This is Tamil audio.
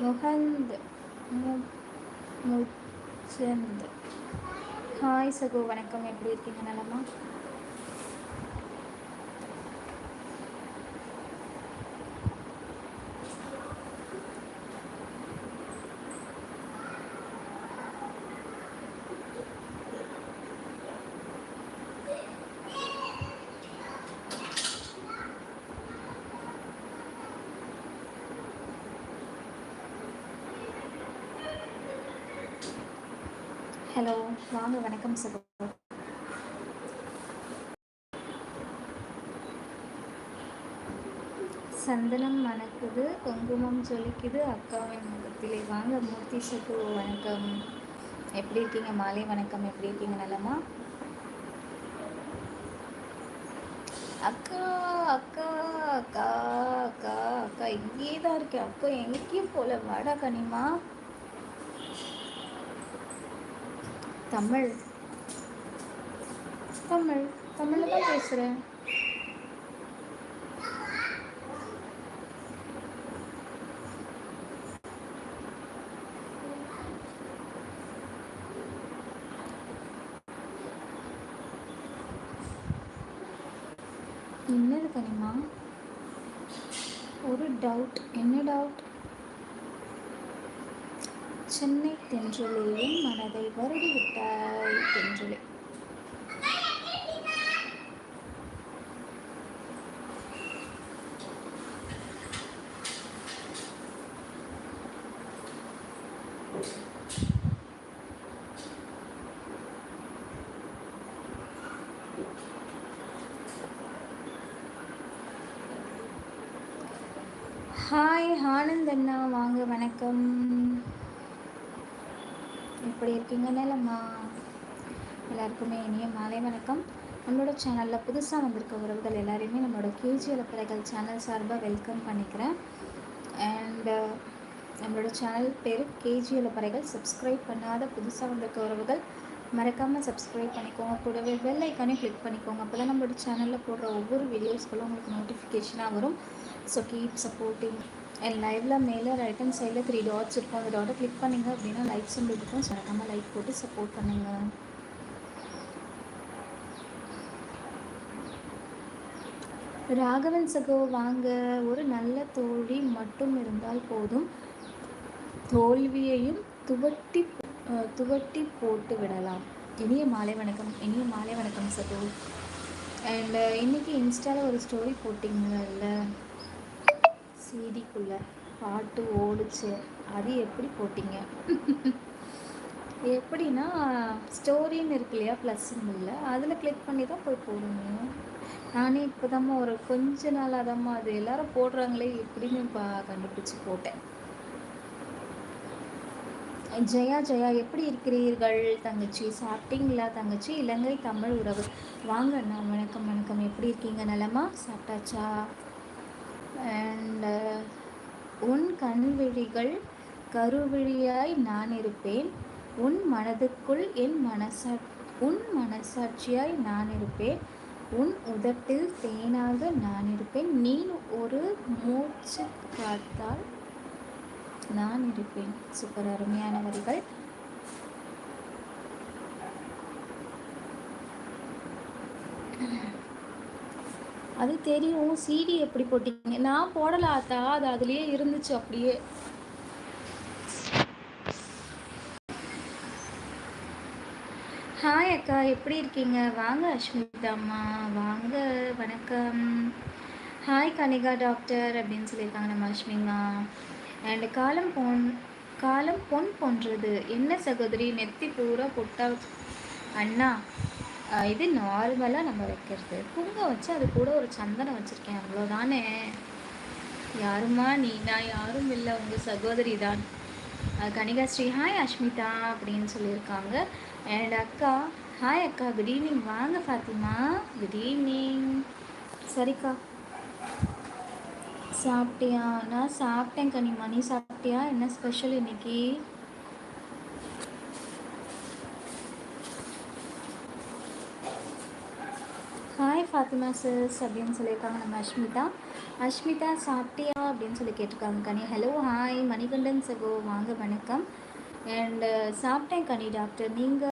முகந்த் மு முச்சந்த். ஹாய் சகோ வணக்கம். எப்படி இருக்கீங்க? நலமா? ஹலோ வாங்க வணக்கம் சகோ சந்தனம் மணக்குது குங்குமம் ஜொலிக்குது அக்காவின் முகத்திலே. வாங்க மூர்த்தி சகு வணக்கம். எப்படி இருக்கீங்க? மாலை வணக்கம். எப்படி இருக்கீங்க நலமா? அக்கா அக்கா அக்கா அக்கா அக்கா இங்கேயே தான் இருக்கேன். அக்கா எங்கேயும் போல. வாடா கனிமா. தமிழ். தமிழ். தமிழில் தான் பேசுகிறேன் என்னது கனிமா ஒரு டவுட் என்ன டவுட் சென்னை தென்றலேயும் மனதை வருடிவிட்டாய் தென்றலே. ஹாய் ஆனந்த் அண்ணா வாங்க வணக்கம். எப்படி இருக்கீங்க நிலம்மா எல்லாருக்குமே இனிய மாலை வணக்கம். நம்மளோட சேனலில் புதுசாக வந்திருக்க உறவுகள் எல்லாரையுமே நம்மளோட கேஜி அலப்பறைகள் சேனல் சார்பாக வெல்கம் பண்ணிக்கிறேன். அண்டு uh, நம்மளோட சேனல் பேர் கேஜி இலப்பறைகள் சப்ஸ்கிரைப் பண்ணாத புதுசாக வந்திருக்க உறவுகள் மறக்காமல் சப்ஸ்கிரைப் பண்ணிக்கோங்க. கூடவே பெல் ஐக்கானே கிளிக் பண்ணிக்கோங்க. அப்போ தான் நம்மளோட சேனலில் போடுற ஒவ்வொரு வீடியோஸ்களும் உங்களுக்கு நோட்டிஃபிகேஷனாக வரும். ஸோ கீப் சப்போர்ட்டிங் என் லைவில் மேலே ரைட் ஹேண்ட் சைடில் த்ரீ டாட்ஸ் இருக்கும். அந்த டாட்டை கிளிக் பண்ணிங்க அப்படின்னா லைக் சிம்பிள் இருக்கும். ஸோ மறக்காமல் லைக் போட்டு சப்போர்ட் பண்ணுங்க. ராகவன் சகோ வாங்க. ஒரு நல்ல தோழி மட்டும் இருந்தால் போதும். தோல்வியையும் துவட்டி துவட்டி போட்டு விடலாம். இனிய மாலை வணக்கம். இனிய மாலை வணக்கம் சகோ. அண்ட் இன்றைக்கி இன்ஸ்டாவில் ஒரு ஸ்டோரி போட்டிங்கல்ல? சிடிக்குள்ளே பாட்டு ஓடுச்சு. அது எப்படி போட்டிங்க? எப்படின்னா ஸ்டோரின்னு இருக்கு இல்லையா ப்ளஸ் இல்லை அதில் கிளிக் பண்ணி தான் போய் போடுங்க நானே இப்போ ஒரு கொஞ்ச நாளாக தாம்மா அது எல்லாரும் போடுறாங்களே எப்படின்னு பா கண்டுபிடிச்சி போட்டேன். ஜெயா ஜெயா எப்படி இருக்கிறீர்கள் தங்கச்சி? சாப்பிட்டீங்களா தங்கச்சி? இலங்கை தமிழ் உறவு. வாங்க அண்ணா வணக்கம் வணக்கம். எப்படி இருக்கீங்க நலமா? சாப்பிட்டாச்சா? அண்ட் uh, உன் கண்விழிகள் கருவிழியாய் நான் இருப்பேன். உன் மனதுக்குள் என் மனசா உன் மனசாட்சியாய் நான் இருப்பேன். உன் உதட்டில் தேனாக நான் இருப்பேன். நீ ஒரு மூச்சு காத்தால் நான் இருப்பேன். சூப்பர் அருமையான வரிகள். அது தெரியும். சீடி எப்படி போட்டீங்க? நான் போடலாத்தா அது அதுலயே இருந்துச்சு அப்படியே. ஹாய் அக்கா. எப்படி இருக்கீங்க? வாங்க அஸ்மிதா அம்மா. வாங்க. வணக்கம். ஹாய் கனிகா டாக்டர் அப்படின்னு சொல்லியிருக்காங்க நம்ம அஸ்மிமா அண்ட் காலம் பொன் காலம் பொன் போன்றது. என்ன சகோதரி? நெத்தி பூரா பொட்டா அண்ணா. இது நார்மலாக நம்ம வைக்கிறது. குங்குமம் வச்சு அது கூட ஒரு சந்தனம் வச்சுருக்கேன். அவ்வளோதானே யாருமா நீ? நான் யாரும் இல்லை. உங்கள் சகோதரி தான். கனிகா ஸ்ரீ. ஹாய் அஷ்மிதா அப்படின்னு சொல்லியிருக்காங்க. அண்ட் அக்கா ஹாய் அக்கா. குட் ஈவினிங் வாங்க ஃபாத்திமா. குட் ஈவினிங் சரிக்கா. சாப்பிட்டியா? நான் சாப்பிட்டேன் கனிமா. நீ சாப்பிட்டியா? என்ன ஸ்பெஷல் இன்னைக்கு ஹாய் ஃபாத்திமா சிஸ் அப்படின்னு சொல்லியிருக்காங்க. நம்ம அஷ்மிதா. அஷ்மிதா சாப்பிட்டியா அப்படின்னு சொல்லி கேட்டிருக்காங்க கனி. ஹலோ ஹாய் மணிகண்டன் சகோ. வாங்க வணக்கம். அண்டு சாப்பிட்டேன் கனி டாக்டர் நீங்கள்